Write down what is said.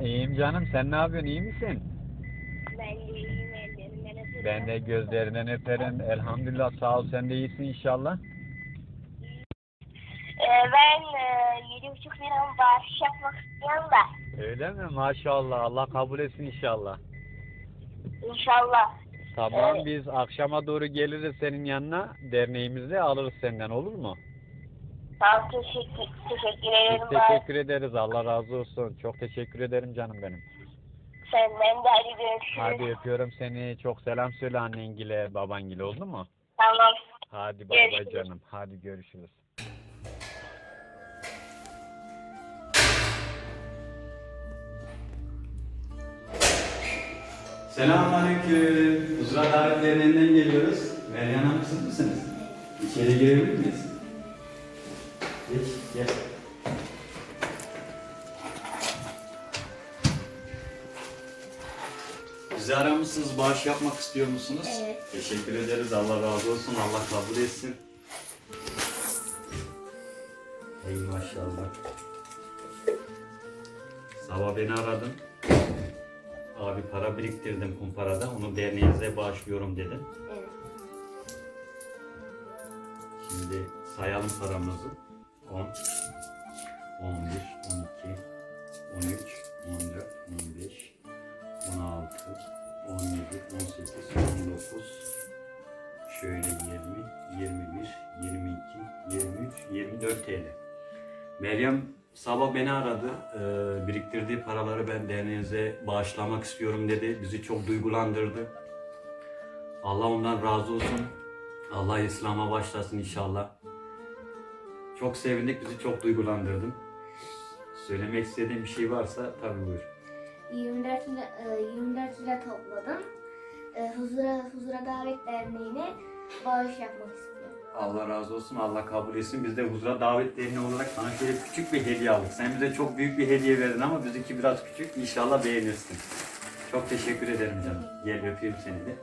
İyiyim canım sen ne yapıyorsun iyi misin? Ben de iyiyim ellerinden öpüyorum. Ben de gözlerinden öperim. Elhamdülillah sağ ol sen de iyisin inşallah. Ee, ben e, yedi buçuk liramı bağış yapmak istiyorum da. Öyle mi? Maşallah Allah kabul etsin inşallah. İnşallah. Tamam Evet. biz akşama doğru geliriz senin yanına. Derneğimizde alırız senden olur mu? Tamam teşekkür, teşekkür Biz ederim. Bağış. teşekkür ederiz. Allah razı olsun. Çok teşekkür ederim canım benim. Senden de hadi görüşürüz. Hadi öpüyorum seni. Çok selam söyle annengile, babangile oldu mu? Tamam. Hadi bay bay canım. Hadi görüşürüz. Selamünaleyküm. Huzura davetlerinden geliyoruz. Meryem Hanım siz misiniz? İçeri girebilir miyiz? Gel. Bizi aramışsınız, bağış yapmak istiyor musunuz? Evet. Teşekkür ederiz. Allah razı olsun. Allah kabul etsin. Ey maşallah. Sabah beni aradın. Abi para biriktirdim kumparada. Onu derneğinize bağışlıyorum dedin. Evet. Şimdi sayalım paramızı. 10, 11, 12, 13, 14, 15, 16, 17, 18, 19, şöyle 20, 21, 22, 23, 24 TL. Meryem sabah beni aradı. Ee, biriktirdiği paraları ben derneğinize bağışlamak istiyorum dedi. Bizi çok duygulandırdı. Allah ondan razı olsun. Allah İslam'a başlasın inşallah. Çok sevindik, bizi çok duygulandırdın. Söylemek istediğin bir şey varsa tabii buyur. 24 lira, e, 24 lira topladım. E, Huzura, Huzura Davet Derneği'ne bağış yapmak istiyorum. Allah razı olsun, Allah kabul etsin. Biz de huzura davet derneği olarak sana şöyle küçük bir hediye aldık. Sen bize çok büyük bir hediye verdin ama bizimki biraz küçük. İnşallah beğenirsin. Çok teşekkür ederim canım. Gel öpeyim seni de.